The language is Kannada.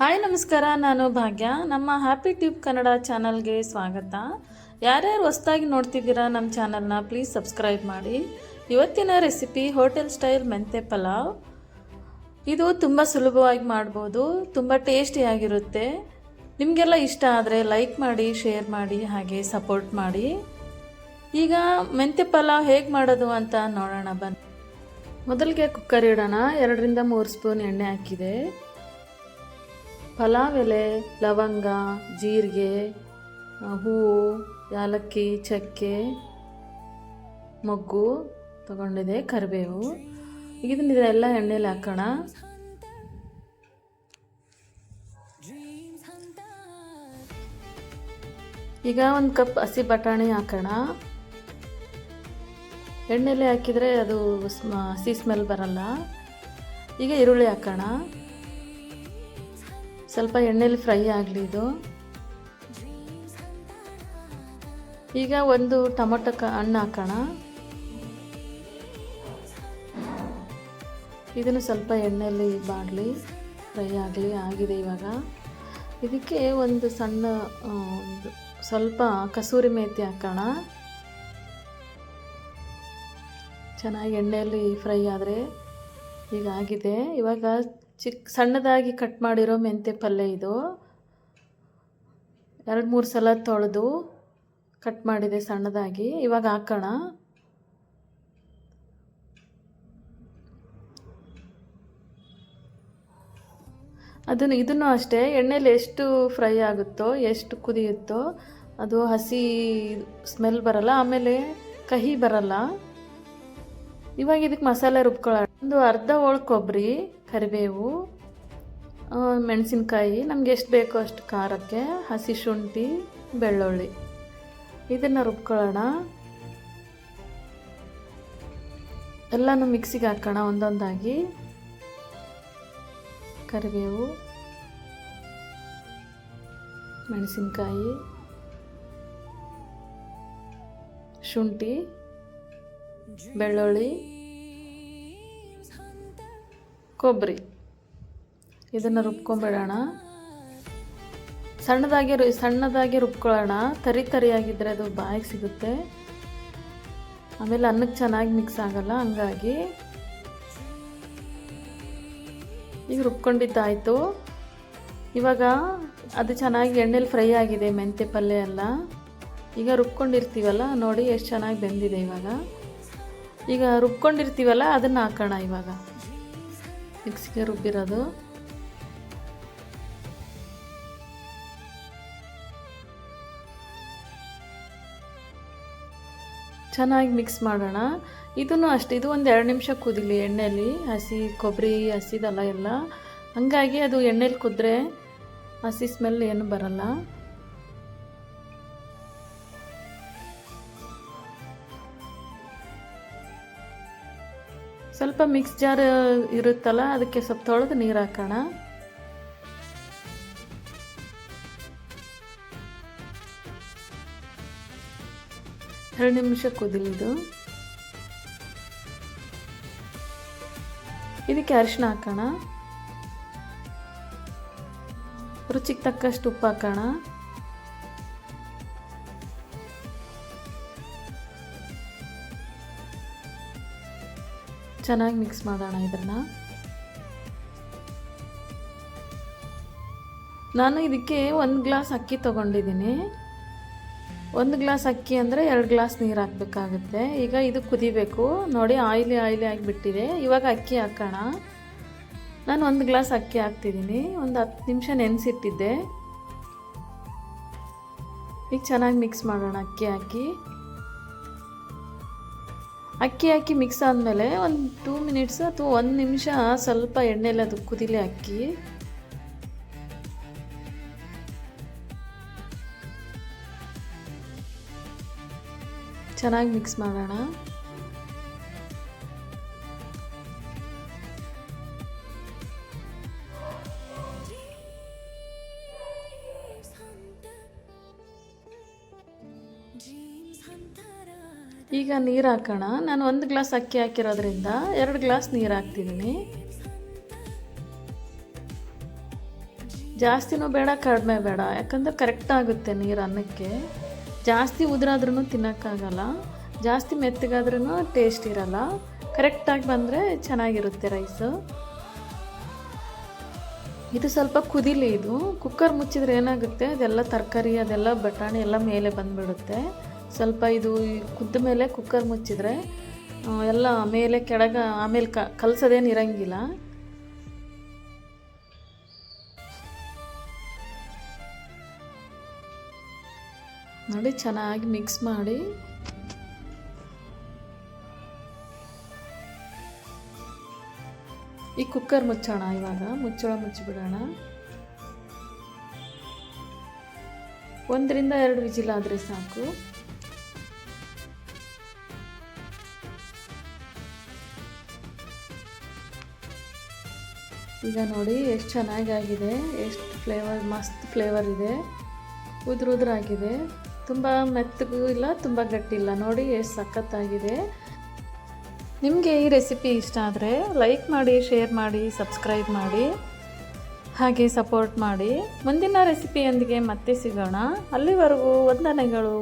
ಹಾಯ್, ನಮಸ್ಕಾರ. ನಾನು ಭಾಗ್ಯ. ನಮ್ಮ ಹ್ಯಾಪಿ ಟ್ಯೂಬ್ ಕನ್ನಡ ಚಾನಲ್ಗೆ ಸ್ವಾಗತ. ಯಾರ್ಯಾರು ಹೊಸ್ದಾಗಿ ನೋಡ್ತಿದ್ದೀರಾ ನಮ್ಮ ಚಾನಲ್ನ ಪ್ಲೀಸ್ ಸಬ್ಸ್ಕ್ರೈಬ್ ಮಾಡಿ. ಇವತ್ತಿನ ರೆಸಿಪಿ ಹೋಟೆಲ್ ಸ್ಟೈಲ್ ಮೆಂತೆ ಪಲಾವ್. ಇದು ತುಂಬ ಸುಲಭವಾಗಿ ಮಾಡ್ಬೋದು, ತುಂಬ ಟೇಸ್ಟಿಯಾಗಿರುತ್ತೆ ನಿಮಗೆಲ್ಲ ಇಷ್ಟ ಆದರೆ ಲೈಕ್ ಮಾಡಿ ಶೇರ್ ಮಾಡಿ, ಹಾಗೆ ಸಪೋರ್ಟ್ ಮಾಡಿ. ಈಗ ಮೆಂತೆ ಪಲಾವ್ ಹೇಗೆ ಮಾಡೋದು ಅಂತ ನೋಡೋಣ ಬನ್ನಿ. ಮೊದಲಿಗೆ ಕುಕ್ಕರ್ ಇಡೋಣ. ಎರಡರಿಂದ ಮೂರು ಸ್ಪೂನ್ ಎಣ್ಣೆ ಹಾಕಿದೆ. ಪಲಾವ್ ಎಲೆ ಲವಂಗ, ಜೀರಿಗೆ ಹೂವು, ಯಾಲಕ್ಕಿ, ಚಕ್ಕೆ, ಮೊಗ್ಗು ತಗೊಂಡಿದೆ, ಕರಿಬೇವು. ಇದನ್ನ ಇದೆಲ್ಲ ಎಣ್ಣೆಲಿ ಹಾಕೋಣ. ಈಗ ಒಂದು ಕಪ್ ಹಸಿ ಬಟಾಣಿ ಹಾಕೋಣ. ಎಣ್ಣೆಲೆ ಹಾಕಿದರೆ ಅದು ಹಸಿ ಸ್ಮೆಲ್ ಬರಲ್ಲ. ಈಗ ಈರುಳ್ಳಿ ಹಾಕೋಣ. ಸ್ವಲ್ಪ ಎಣ್ಣೆಲಿ ಫ್ರೈ ಆಗಲಿ ಇದು. ಈಗ ಒಂದು ಟೊಮೊಟೊ ಕ, ಹಣ್ಣು ಹಾಕೋಣ. ಇದನ್ನು ಸ್ವಲ್ಪ ಎಣ್ಣೆಯಲ್ಲಿ ಬಾಡಲಿ, ಫ್ರೈ ಆಗಲಿ, ಆಗಿದೆ ಇವಾಗ. ಇದಕ್ಕೆ ಒಂದು ಸಣ್ಣ ಸ್ವಲ್ಪ ಕಸೂರಿ ಮೇಥಿ ಹಾಕೋಣ. ಚೆನ್ನಾಗಿ ಎಣ್ಣೆಯಲ್ಲಿ ಫ್ರೈ ಆದರೆ ಈಗ ಆಗಿದೆ. ಇವಾಗ ಚಿಕ್ಕ ಸಣ್ಣದಾಗಿ ಕಟ್ ಮಾಡಿರೋ ಮೆಂತೆ ಪಲ್ಯ ಇದು. ಎರಡು ಮೂರು ಸಲ ತೊಳೆದು ಕಟ್ ಮಾಡಿದೆ ಸಣ್ಣದಾಗಿ. ಇವಾಗ ಹಾಕೋಣ. ಅದನ್ನು ಇದನ್ನು ಅಷ್ಟೇ, ಎಣ್ಣೆಲಿ ಎಷ್ಟು ಫ್ರೈ ಆಗುತ್ತೋ, ಎಷ್ಟು ಕುದಿಯುತ್ತೋ, ಅದು ಹಸಿ ಸ್ಮೆಲ್ ಬರಲ್ಲ, ಆಮೇಲೆ ಕಹಿ ಬರಲ್ಲ. ಇವಾಗ ಇದಕ್ಕೆ ಮಸಾಲೆ ರುಬ್ಕೊಳ್ಳೋಣ. ಒಂದು ಅರ್ಧ ಒಳ ಕೊಬ್ಬರಿ, ಕರಿಬೇವು ಮೆಣಸಿನ್ಕಾಯಿ, ನಮ್ಗೆ ಎಷ್ಟು ಬೇಕೋ ಅಷ್ಟು ಖಾರಕ್ಕೆ, ಹಸಿ ಶುಂಠಿ, ಬೆಳ್ಳುಳ್ಳಿ. ಇದನ್ನು ರುಬ್ಕೊಳ್ಳೋಣ. ಎಲ್ಲನೂ ಮಿಕ್ಸಿಗೆ ಹಾಕೋಣ ಒಂದೊಂದಾಗಿ. ಕರಿಬೇವು, ಮೆಣಸಿನ್ಕಾಯಿ, ಶುಂಠಿ. ಬೆಳ್ಳುಳ್ಳಿ, ಕೊಬ್ಬರಿ. ಇದನ್ನು ರುಬ್ಕೊಂಬಿಡೋಣ. ಸಣ್ಣದಾಗಿ ರು- ಸಣ್ಣದಾಗಿ ರುಬ್ಕೊಳ್ಳೋಣ. ತರಿ ತರಿಯಾಗಿದ್ದರೆ ಅದು ಬಾಯಿಗೆ ಸಿಗುತ್ತೆ. ಆಮೇಲೆ ಅನ್ನಕ್ಕೆ ಚೆನ್ನಾಗಿ ಮಿಕ್ಸ್ ಆಗಲ್ಲ, ಹಂಗಾಗಿ. ಈಗ ರುಬ್ಕೊಂಡಿದ್ದಾಯಿತು. ಇವಾಗ ಅದು ಚೆನ್ನಾಗಿ ಎಣ್ಣೆಲಿ ಫ್ರೈ ಆಗಿದೆ, ಮೆಂತ್ಯ ಪಲ್ಯ ಎಲ್ಲ ಈಗ ರುಬ್ಕೊಂಡಿರ್ತೀವಲ್ಲ, ನೋಡಿ ಎಷ್ಟು ಚೆನ್ನಾಗಿ ಬೆಂದಿದೆ ಇವಾಗ. ಈಗ ರುಬ್ಕೊಂಡಿರ್ತೀವಲ್ಲ, ಅದನ್ನು ಹಾಕೋಣ ಇವಾಗ. ಮಿಕ್ಸಿಗೆ ರುಬ್ಬಿರೋದು. ಚೆನ್ನಾಗಿ ಮಿಕ್ಸ್ ಮಾಡೋಣ. ಇದನ್ನು ಅಷ್ಟೇ, ಇದು ಒಂದು ಎರಡು ನಿಮಿಷ ಕುದಿಲಿ ಎಣ್ಣೆಯಲ್ಲಿ ಹಸಿ ಕೊಬ್ಬರಿ, ಹಸಿದಲ್ಲ ಎಲ್ಲ. ಹಂಗಾಗಿ ಅದು ಎಣ್ಣೆಲಿ ಕುದ್ರೆ ಹಸಿ ಸ್ಮೆಲ್ ಏನು ಬರಲ್ಲ. ಸ್ವಲ್ಪ ಮಿಕ್ಸ್ ಜಾರ್ ಇರುತ್ತಲ್ಲ, ಅದಕ್ಕೆ ಸ್ವಲ್ಪ ತೊಳೆದು ನೀರು ಹಾಕೋಣ. ಎರಡು ನಿಮಿಷ ಕುದಿಲಿದು ಇದಕ್ಕೆ ಅರಿಶಿನ ಹಾಕೋಣ. ರುಚಿಗೆ ತಕ್ಕಷ್ಟು ಉಪ್ಪು ಹಾಕೋಣ. ಚೆನ್ನಾಗಿ ಮಿಕ್ಸ್ ಮಾಡೋಣ ಇದನ್ನು ನಾನು ಇದಕ್ಕೆ ಒಂದು ಗ್ಲಾಸ್ ಅಕ್ಕಿ ತೊಗೊಂಡಿದ್ದೀನಿ. ಒಂದು ಗ್ಲಾಸ್ ಅಕ್ಕಿ ಅಂದರೆ ಎರಡು ಗ್ಲಾಸ್ ನೀರು ಹಾಕಬೇಕಾಗುತ್ತೆ. ಈಗ ಇದು ಕುದಿಬೇಕು. ನೋಡಿ ಆಯಿಲಿ ಆಯಿಲಿ ಆಗಿಬಿಟ್ಟಿದೆ. ಇವಾಗ ಅಕ್ಕಿ ಹಾಕೋಣ. ನಾನು ಒಂದು ಗ್ಲಾಸ್ ಅಕ್ಕಿ ಹಾಕ್ತಿದ್ದೀನಿ. ಒಂದು ಹತ್ತು ನಿಮಿಷ ನೆನೆಸಿಟ್ಟಿದ್ದೆ. ಈಗ ಚೆನ್ನಾಗಿ ಮಿಕ್ಸ್ ಮಾಡೋಣ ಅಕ್ಕಿ ಹಾಕಿ. ಅಕ್ಕಿ ಹಾಕಿ ಮಿಕ್ಸ್ ಆದಮೇಲೆ ಒಂದು ಟೂ ಮಿನಿಟ್ಸ್ ಅಥವಾ ಒಂದು ನಿಮಿಷ ಸ್ವಲ್ಪ ಎಣ್ಣೆಲಿ ಅದು ಕುದಿಲಿ ಅಕ್ಕಿ. ಚೆನ್ನಾಗಿ ಮಿಕ್ಸ್ ಮಾಡೋಣ. ಈಗ ನೀರು ಹಾಕೋಣ. ನಾನು ಒಂದು ಗ್ಲಾಸ್ ಅಕ್ಕಿ ಹಾಕಿರೋದ್ರಿಂದ ಎರಡು ಗ್ಲಾಸ್ ನೀರು ಹಾಕ್ತಿದ್ದೀನಿ ಜಾಸ್ತಿನೂ ಬೇಡ, ಕಡಿಮೆ ಬೇಡ. ಯಾಕಂದ್ರೆ ಕರೆಕ್ಟ್ ಆಗುತ್ತೆ ನೀರು ಅನ್ನಕ್ಕೆ. ಜಾಸ್ತಿ ಉದುರಾದ್ರೂ ತಿನ್ನೋಕ್ಕಾಗಲ್ಲ. ಜಾಸ್ತಿ ಮೆತ್ತಗಾದ್ರೂ ಟೇಸ್ಟ್ ಇರಲ್ಲ. ಕರೆಕ್ಟಾಗಿ ಬಂದರೆ ಚೆನ್ನಾಗಿರುತ್ತೆ ರೈಸು ಇದು ಸ್ವಲ್ಪ ಕುದಿಲಿ ಇದು. ಕುಕ್ಕರ್ ಮುಚ್ಚಿದ್ರೆ ಏನಾಗುತ್ತೆ? ಅದೆಲ್ಲ ತರಕಾರಿ, ಅದೆಲ್ಲ ಬಟಾಣಿ ಎಲ್ಲ ಮೇಲೆ ಬಂದುಬಿಡುತ್ತೆ. ಸ್ವಲ್ಪ ಇದು ಕುದ್ದ ಮೇಲೆ ಕುಕ್ಕರ್ ಮುಚ್ಚಿದ್ರೆ ಎಲ್ಲ ಮೇಲೆ ಕೆಳಗೆ ಆಮೇಲೆ ಕ, ಕಲ್ಸೋದೇನು ಇರಂಗಿಲ್ಲ. ನೋಡಿ, ಚೆನ್ನಾಗಿ ಮಿಕ್ಸ್ ಮಾಡಿ. ಈ ಕುಕ್ಕರ್ ಮುಚ್ಚೋಣ ಇವಾಗ, ಮುಚ್ಚಳ ಮುಚ್ಚಿಬಿಡೋಣ. ಒಂದರಿಂದ ಎರಡು ವಿಜಿಲ್ ಆದರೆ ಸಾಕು. ಈಗ ನೋಡಿ, ಎಷ್ಟು ಚೆನ್ನಾಗಾಗಿದೆ. ಎಷ್ಟು ಫ್ಲೇವರ್ ಮಸ್ತ್ ಫ್ಲೇವರ್ ಇದೆ. ಉದುರು ಉದುರಾಗಿದೆ ತುಂಬ ಮೆತ್ತಗೂ ಇಲ್ಲ, ತುಂಬ ಗಟ್ಟಿಲ್ಲ ನೋಡಿ, ಎಷ್ಟು ಸಖತ್ತಾಗಿದೆ. ನಿಮಗೆ ಈ ರೆಸಿಪಿ ಇಷ್ಟ ಆದರೆ ಲೈಕ್ ಮಾಡಿ ಶೇರ್ ಮಾಡಿ ಸಬ್ಸ್ಕ್ರೈಬ್ ಮಾಡಿ. ಹಾಗೆ ಸಪೋರ್ಟ್ ಮಾಡಿ. ಮುಂದಿನ ರೆಸಿಪಿಯೊಂದಿಗೆ ಮತ್ತೆ ಸಿಗೋಣ. ಅಲ್ಲಿವರೆಗೂ ವಂದನೆಗಳು.